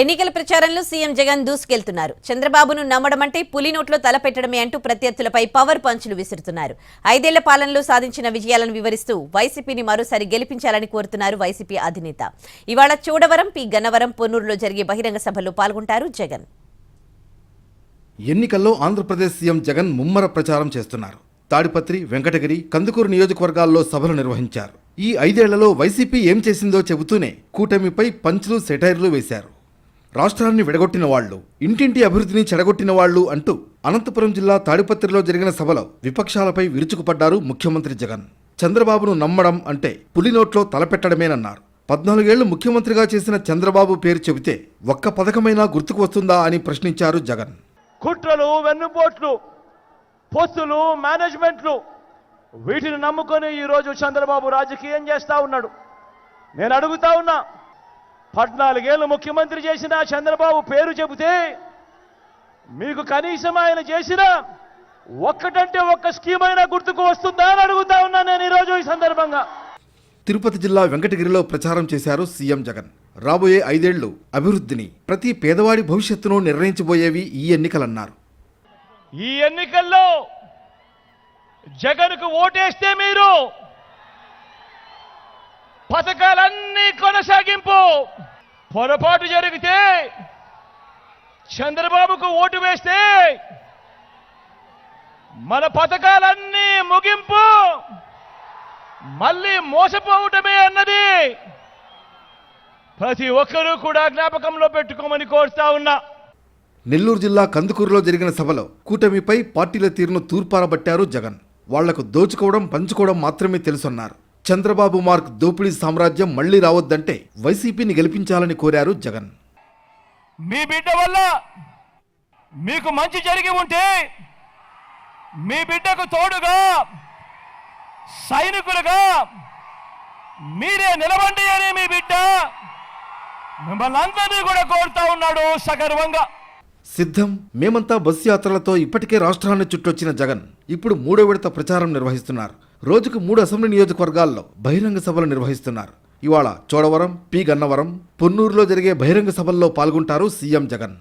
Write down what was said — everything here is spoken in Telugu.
ఎన్నికల ప్రచారంలో సీఎం జగన్ దూసుకెళ్తున్నారు. చంద్రబాబును నమ్మడమంటే పులి నోట్లో తలపెట్టడమే అంటూ ప్రత్యర్థులపై పవర్ పంచులు విసురుతున్నారు. ఐదేళ్ళ పాలనలో సాధించిన విజయాలను వివరిస్తూ వైసీపీని మరోసారి గెలిపించాలని కోరుతున్నారు వైసీపీ అధినేత. ఇవాళ చూడవరం పి గన్నవరం పొన్నూరులో జరిగే బహిరంగ సభలో పాల్గొంటారు జగన్. ఎన్నికల్లో ఆంధ్రప్రదేశ్ సీఎం జగన్ ముమ్మర ప్రచారం చేస్తున్నారు. తాడిపత్రి వెంకటగిరి కందుకూరు నియోజకవర్గాల్లో సభలు నిర్వహించారు. ఈ ఐదేళ్ళలో వైసీపీ ఏం చేసిందో చెబుతూనే కూటమిపై పంచులు సెటైర్లు వేశారు. రాష్ట్రాన్ని విడగొట్టిన వాళ్ళు ఇంటింటి అభివృద్ధిని చెడగొట్టిన వాళ్ళు అంటూ అనంతపురం జిల్లా తాడిపత్రిలో జరిగిన సభలో విపక్షాలపై విరుచుకుపడ్డారు ముఖ్యమంత్రి జగన్. చంద్రబాబును నమ్మడం అంటే పులినోట్లో తలపెట్టడమేనన్నారు. పద్నాలుగేళ్ళు ముఖ్యమంత్రిగా చేసిన చంద్రబాబు పేరు చెబితే ఒక్క పథకమైనా గుర్తుకు వస్తుందా అని ప్రశ్నించారు జగన్. కుట్రలు వెన్నుపోట్లు పొత్తులు మేనేజ్మెంట్లు వీటిని నమ్ముకొని ఈరోజు చంద్రబాబు రాజకీయం చేస్తా ఉన్నాడు. నేను అడుగుతా ఉన్నా పద్నాలుగేళ్ళు ముఖ్యమంత్రి చేసిన చంద్రబాబు పేరు చెబితే మీకు కనీసం ఆయన చేసిన ఒక్కటంటే ఒక్క స్కీమ్ అయినా గుర్తుకు వస్తుందా అని అడుగుతా ఉన్నా నేను ఈరోజు ఈ సందర్భంగా. తిరుపతి జిల్లా వెంకటగిరిలో ప్రచారం చేశారు సీఎం జగన్. రాబోయే ఐదేళ్ళు అభివృద్ధిని ప్రతి పేదవాడి భవిష్యత్తును నిర్ణయించబోయేవి ఈ ఎన్నికలన్నారు. ఈ ఎన్నికల్లో జగన్కు ఓటేస్తే మీరు పథకాలన్నీ కొనసాగింపు. పొరపాటు జరిగితే చంద్రబాబుకు ఓటు వేస్తే మన పథకాలన్నీ ముగింపు. మళ్ళీ మోసపోవటమే అన్నది ప్రతి ఒక్కరూ కూడా జ్ఞాపకంలో పెట్టుకోమని కోరుతా ఉన్నా. నెల్లూరు జిల్లా కందుకూరులో జరిగిన సభలో కూటమిపై పార్టీల తీరును తూర్పారబట్టారు జగన్. వాళ్ళకు దోచుకోవడం పంచుకోవడం మాత్రమే తెలుసున్నారు. చంద్రబాబు మార్క్ దోపిడీ సామ్రాజ్యం మళ్ళీ రావద్దంటే వైసీపీని గెలిపించాలని కోరారు జగన్. మీ బిడ్డ వల్ల మీకు మంచి జరిగి ఉంటే మీ బిడ్డకు తోడుగా సైనికులుగా మీరే నిలవండి అని మీ బిడ్డ మిమ్మల్ని అందరినీ కూడా కోరుతా ఉన్నాడు సగర్వంగా. సిద్ధం మేమంతా బస్సు యాత్రలతో ఇప్పటికే రాష్ట్రాన్ని చుట్టొచ్చిన జగన్ ఇప్పుడు మూడో విడత ప్రచారం నిర్వహిస్తున్నారు. రోజుకు మూడు అసెంబ్లీ నియోజకవర్గాల్లో బహిరంగ సభలు నిర్వహిస్తున్నారు. ఇవాళ చోడవరం పి గన్నవరం పొన్నూరులో జరిగే బహిరంగ సభల్లో పాల్గొంటారు సీఎం జగన్.